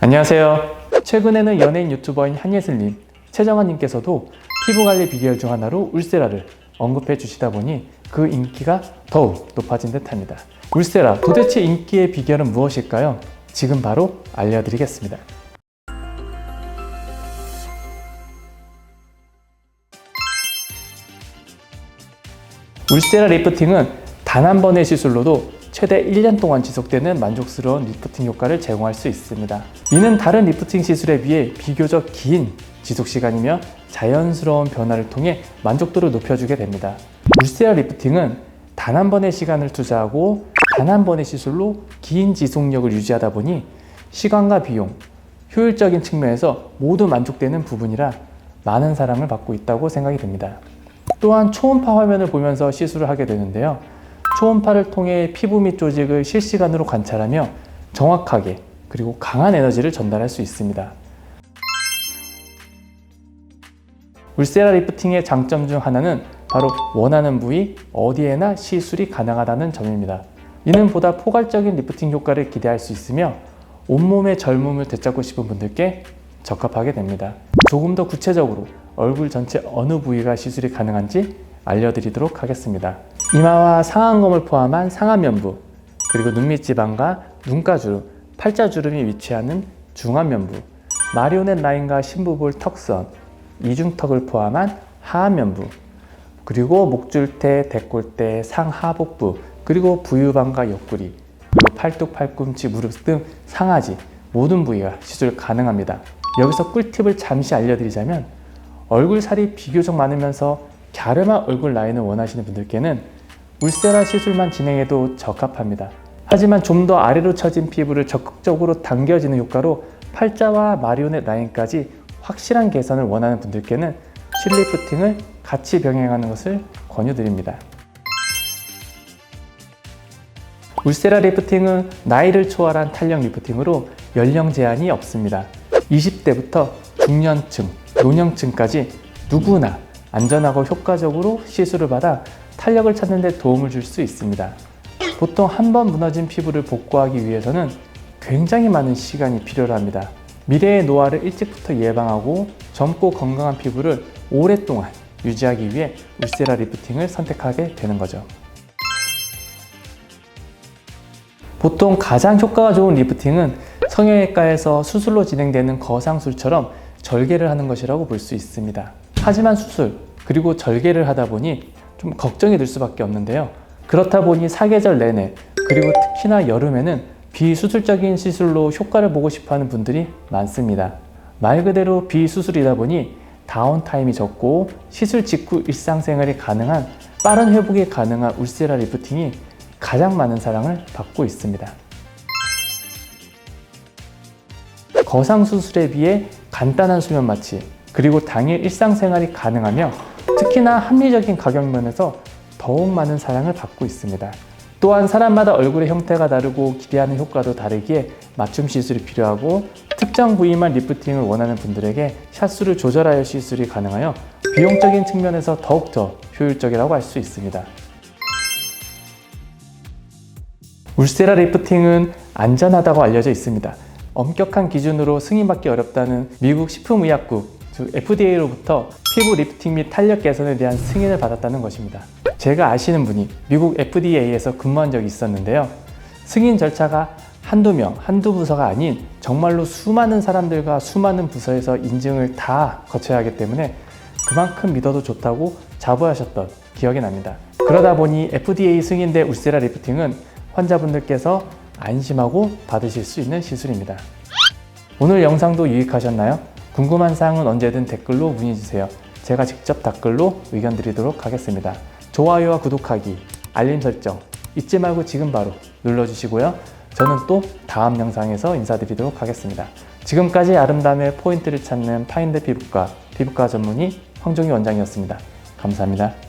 안녕하세요. 최근에는 연예인 유튜버인 한예슬님, 최정환님께서도 피부 관리 비결 중 하나로 울세라를 언급해 주시다 보니 그 인기가 더욱 높아진 듯합니다. 울세라 도대체 인기의 비결은 무엇일까요? 지금 바로 알려드리겠습니다. 울세라 리프팅은 단 한 번의 시술로도 최대 1년 동안 지속되는 만족스러운 리프팅 효과를 제공할 수 있습니다. 이는 다른 리프팅 시술에 비해 비교적 긴 지속 시간이며 자연스러운 변화를 통해 만족도를 높여주게 됩니다. 울세라 리프팅은 단 한 번의 시간을 투자하고 단 한 번의 시술로 긴 지속력을 유지하다 보니 시간과 비용, 효율적인 측면에서 모두 만족되는 부분이라 많은 사랑을 받고 있다고 생각이 됩니다. 또한 초음파 화면을 보면서 시술을 하게 되는데요. 초음파를 통해 피부 및 조직을 실시간으로 관찰하며 정확하게 그리고 강한 에너지를 전달할 수 있습니다. 울세라 리프팅의 장점 중 하나는 바로 원하는 부위 어디에나 시술이 가능하다는 점입니다. 이는 보다 포괄적인 리프팅 효과를 기대할 수 있으며 온몸의 젊음을 되찾고 싶은 분들께 적합하게 됩니다. 조금 더 구체적으로 얼굴 전체 어느 부위가 시술이 가능한지 알려드리도록 하겠습니다. 이마와 상안검을 포함한 상안면부, 그리고 눈밑 지방과 눈가주름, 팔자주름이 위치하는 중안면부, 마리오넷 라인과 심부볼 턱선, 이중턱을 포함한 하안면부, 그리고 목줄대, 대골대, 상하복부, 그리고 부유방과 옆구리, 그리고 팔뚝, 팔꿈치, 무릎 등 상하지 모든 부위가 시술 가능합니다. 여기서 꿀팁을 잠시 알려드리자면 얼굴 살이 비교적 많으면서 갸름한 얼굴 라인을 원하시는 분들께는 울세라 시술만 진행해도 적합합니다. 하지만 좀 더 아래로 처진 피부를 적극적으로 당겨지는 효과로 팔자와 마리오넷 라인까지 확실한 개선을 원하는 분들께는 실리프팅을 같이 병행하는 것을 권유드립니다. 울세라 리프팅은 나이를 초월한 탄력 리프팅으로 연령 제한이 없습니다. 20대부터 중년층, 노년층까지 누구나 안전하고 효과적으로 시술을 받아 탄력을 찾는 데 도움을 줄 수 있습니다. 보통 한 번 무너진 피부를 복구하기 위해서는 굉장히 많은 시간이 필요로 합니다. 미래의 노화를 일찍부터 예방하고 젊고 건강한 피부를 오랫동안 유지하기 위해 울세라 리프팅을 선택하게 되는 거죠. 보통 가장 효과가 좋은 리프팅은 성형외과에서 수술로 진행되는 거상술처럼 절개를 하는 것이라고 볼 수 있습니다. 하지만 수술 그리고 절개를 하다 보니 좀 걱정이 들 수밖에 없는데요. 그렇다 보니 사계절 내내 그리고 특히나 여름에는 비수술적인 시술로 효과를 보고 싶어 하는 분들이 많습니다. 말 그대로 비수술이다 보니 다운타임이 적고 시술 직후 일상생활이 가능한 빠른 회복이 가능한 울세라 리프팅이 가장 많은 사랑을 받고 있습니다. 거상 수술에 비해 간단한 수면 마취 그리고 당일 일상생활이 가능하며 특히나 합리적인 가격 면에서 더욱 많은 사랑을 받고 있습니다. 또한 사람마다 얼굴의 형태가 다르고 기대하는 효과도 다르기에 맞춤 시술이 필요하고 특정 부위만 리프팅을 원하는 분들에게 샷수를 조절하여 시술이 가능하여 비용적인 측면에서 더욱더 효율적이라고 할 수 있습니다. 울세라 리프팅은 안전하다고 알려져 있습니다. 엄격한 기준으로 승인받기 어렵다는 미국 식품의약국 즉 FDA로부터 피부 리프팅 및 탄력 개선에 대한 승인을 받았다는 것입니다. 제가 아시는 분이 미국 FDA에서 근무한 적이 있었는데요. 승인 절차가 한두 명, 한두 부서가 아닌 정말로 수많은 사람들과 수많은 부서에서 인증을 다 거쳐야 하기 때문에 그만큼 믿어도 좋다고 자부하셨던 기억이 납니다. 그러다 보니 FDA 승인된 울세라 리프팅은 환자분들께서 안심하고 받으실 수 있는 시술입니다. 오늘 영상도 유익하셨나요? 궁금한 사항은 언제든 댓글로 문의주세요. 제가 직접 댓글로 의견 드리도록 하겠습니다. 좋아요와 구독하기, 알림 설정 잊지 말고 지금 바로 눌러주시고요. 저는 또 다음 영상에서 인사드리도록 하겠습니다. 지금까지 아름다움의 포인트를 찾는 파인드 피부과 피부과 전문의 황종희 원장이었습니다. 감사합니다.